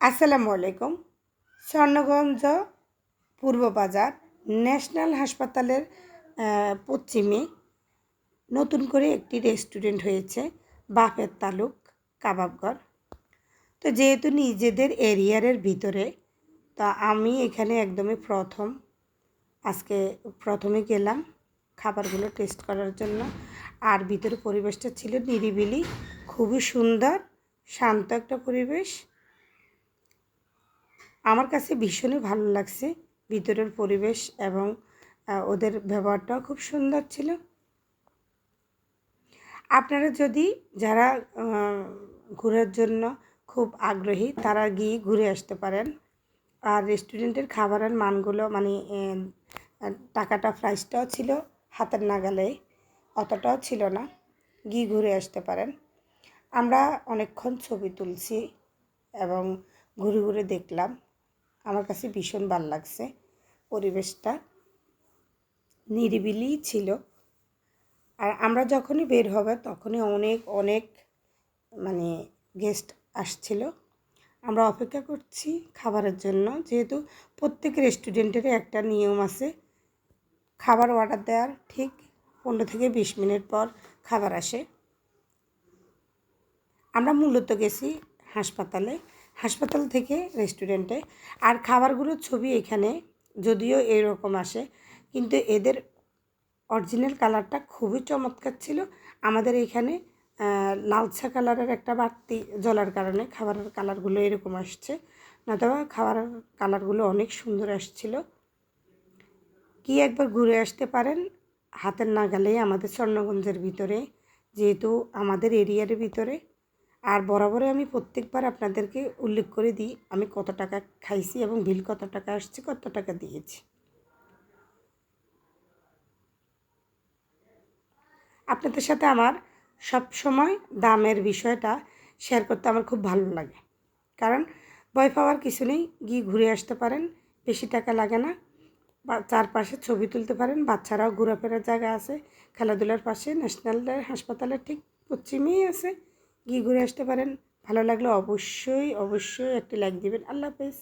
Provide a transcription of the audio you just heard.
আসসালামু আলাইকুম। স্বর্ণগঞ্জ পূর্ব বাজার ন্যাশনাল হাসপাতালের পশ্চিমে নতুন করে একটি রেস্টুরেন্ট হয়েছে, বাফের তালুক কাবাবঘর তো যেহেতু নিজেদের এরিয়ারের ভিতরে, তা আমি এখানে একদমই প্রথম, আজকে প্রথমে গেলাম খাবারগুলো টেস্ট করার জন্য। আর ভিতরে পরিবেশটা ছিল নিরিবিলি, খুবই সুন্দর, শান্ত একটা পরিবেশ। আমার কাছে ভীষণই ভালো লাগছে। ভিতরের পরিবেশ এবং ওদের ব্যবহারটাও খুব সুন্দর ছিল। আপনারা যদি যারা ঘোরার জন্য খুব আগ্রহী, তারা গিয়ে ঘুরে আসতে পারেন। আর রেস্টুরেন্টের খাবারের মানগুলো মানে টাকাটা প্রাইসটাও ছিল হাতের নাগালে, অতটাও ছিল না। গিয়ে ঘুরে আসতে পারেন। আমরা অনেকক্ষণ ছবি তুলছি এবং ঘুরে ঘুরে দেখলাম। আমার কাছে ভীষণ ভালো লাগছে। পরিবেশটা নিরিবিলি ছিল। আর আমরা যখনই বের হবে, তখনই অনেক অনেক মানে গেস্ট আসছিল। আমরা অপেক্ষা করছি খাবারের জন্য। যেহেতু প্রত্যেক রেস্টুরেন্টেরই একটা নিয়ম আছে, খাবার অর্ডার দেওয়ার ঠিক পনেরো থেকে বিশ মিনিট পর খাবার আসে। আমরা মূলত গেছি হাসপাতালে। হাসপাতাল থেকে রেস্টুরেন্টে। আর খাবারগুলোর ছবি এখানে, যদিও এরকম আসে, কিন্তু এদের অরিজিনাল কালারটা খুবই চমৎকার ছিল। আমাদের এখানে লালচা কালারের একটা বাড়তি জ্বলার কারণে খাবারের কালারগুলো এরকম আসছে। নতুবা খাবারের কালারগুলো অনেক সুন্দর আসছিল। কি একবার ঘুরে আসতে পারেন, হাতের নাগালে আমাদের স্বর্ণগঞ্জের ভিতরে, যেহেতু আমাদের এরিয়ার ভিতরে। আর বরাবরে আমি প্রত্যেকবার আপনাদেরকে উল্লেখ করে দিই, আমি কত টাকা খাইছি এবং বিল কত টাকা আসছে, কত টাকা দিয়েছি। আপনাদের সাথে আমার সব সময় দামের বিষয়টা শেয়ার করতে আমার খুব ভালো লাগে। কারণ ভয় পাওয়ার কিছু নেই, গিয়ে ঘুরে আসতে পারেন, বেশি টাকা লাগে না। বা চারপাশে ছবি তুলতে পারেন, বাচ্চারাও ঘোরাফেরার জায়গা আছে, খেলাধুলার পাশে ন্যাশনাল হাসপাতালের ঠিক পশ্চিমেই আছে। গিয়ে ঘুরে আসতে পারেন। ভালো লাগলে অবশ্যই অবশ্যই একটি লাইক দেবেন। আল্লাহ হাফেজ।